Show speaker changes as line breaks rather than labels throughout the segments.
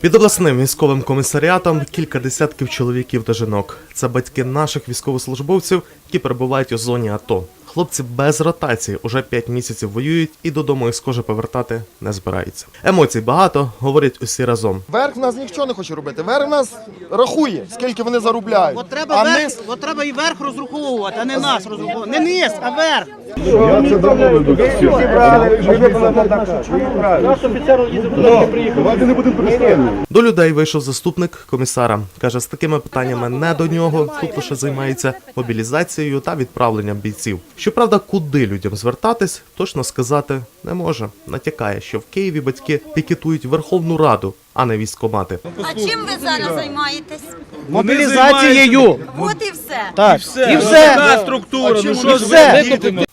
Під обласним військовим комісаріатом кілька десятків чоловіків та жінок. Це батьки наших військовослужбовців, які перебувають у зоні АТО. Хлопці без ротації уже 5 місяців воюють і додому їх схоже повертати не збираються. Емоцій багато, говорять усі разом.
Верх в нас нічого не хоче робити. Верх в нас рахує, скільки вони заробляють.
От треба,
а
верх,
низ
от треба і верх розраховувати, а не нас розраховувати. Не низ, а верх.
До людей вийшов заступник комісара. Каже, з такими питаннями не до нього. Тут лише займається мобілізацією та відправленням бійців. Щоправда, куди людям звертатись, точно сказати не може. Натякає, що в Києві батьки пікетують Верховну Раду, а не військомати.
А чим ви зараз займаєтесь?
Мобілізацією.
От і все.
Так, і все.
структура, ну що ж ви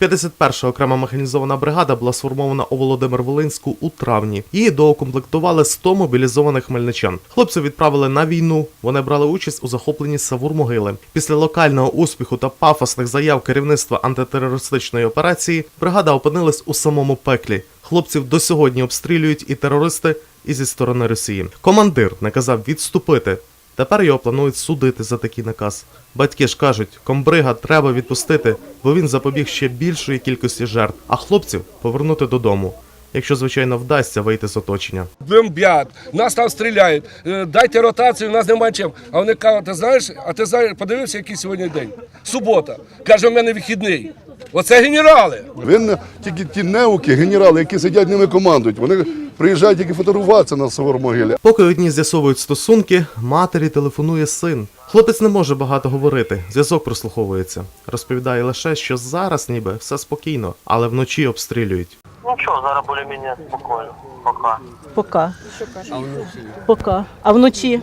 51-ша окрема механізована бригада була сформована у Володимир-Волинську у травні. Її доукомплектували 100 мобілізованих хмельничан. Хлопців відправили на війну. Вони брали участь у захопленні Савур-Могили. Після локального успіху та пафосних заяв керівництва антитерористичної операції бригада опинилась у самому пеклі. Хлопців до сьогодні обстрілюють і терористи, і зі сторони Росії. Командир наказав відступити. Тепер його планують судити за такий наказ. Батьки ж кажуть, комбрига треба відпустити, бо він запобіг ще більшої кількості жертв, а хлопців повернути додому. Якщо, звичайно, вдасться вийти з оточення.
бомбять, нас там стріляють, е, дайте ротацію, нас немає чим. А вони кажуть, ти знаєш, а ти знаєш, подивився, який сьогодні день? Субота. Каже, у мене вихідний. Оце генерали.
Винні тільки ті неуки, генерали, які сидять ними командують. Вони приїжджають тільки фотографуватися на Савормогилі.
Поки одні з'ясовують стосунки, матері телефонує син. Хлопець не може багато говорити, зв'язок прослуховується. Розповідає лише, що зараз ніби все спокійно, але вночі обстрілюють.
Нічого, зараз більш-менш спокійно. Пока.
Пока. Пока. А вночі?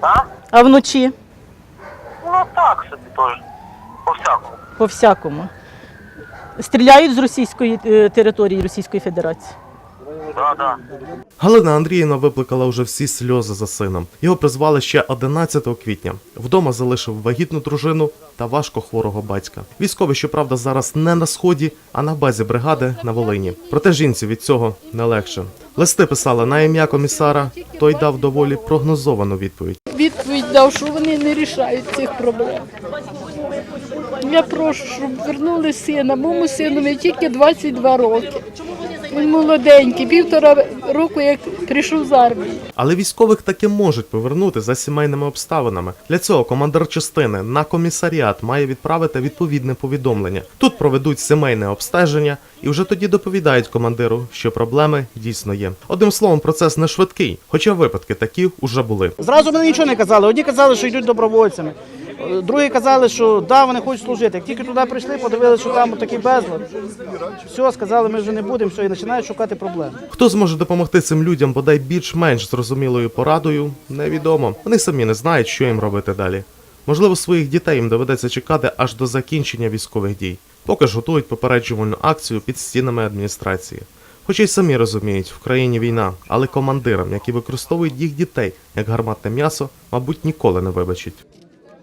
А?
А вночі?
Ну так собі теж. По всякому.
По всякому. Стріляють з російської е, території Російської Федерації.
Да, да.
Галина Андріївна виплакала вже всі сльози за сином. Його призвали ще 11 квітня. Вдома залишив вагітну дружину та важко хворого батька. Військовий, щоправда, зараз не на сході, а на базі бригади на Волині. Проте жінці від цього не легше. Листи писала на ім'я комісара. Той дав доволі прогнозовану відповідь.
Відповідь що вони не рішають цих проблем. Я прошу, щоб вернули сина. Моєму сину тільки 22 роки. Він молоденький, півтора року, як прийшов з армії.
Але військових таки можуть повернути за сімейними обставинами. Для цього командир частини на комісаріат має відправити відповідне повідомлення. Тут проведуть сімейне обстеження і вже тоді доповідають командиру, що проблеми дійсно є. Одним словом, процес не швидкий, хоча випадки такі вже були.
Зразу вони нічого не казали. Одні казали, що йдуть добровольцями. Другі казали, що да, вони хочуть служити. Як тільки туди прийшли, подивилися, що там такий безлад. Все, сказали, ми вже не будемо, все, і починають шукати проблеми.
Хто зможе допомогти цим людям, бодай більш-менш зрозумілою порадою, невідомо. Вони самі не знають, що їм робити далі. Можливо, своїх дітей їм доведеться чекати аж до закінчення військових дій, поки ж готують попереджувальну акцію під стінами адміністрації. Хоча й самі розуміють, в країні війна, але командирам, які використовують їх дітей як гарматне м'ясо, мабуть, ніколи не вибачать.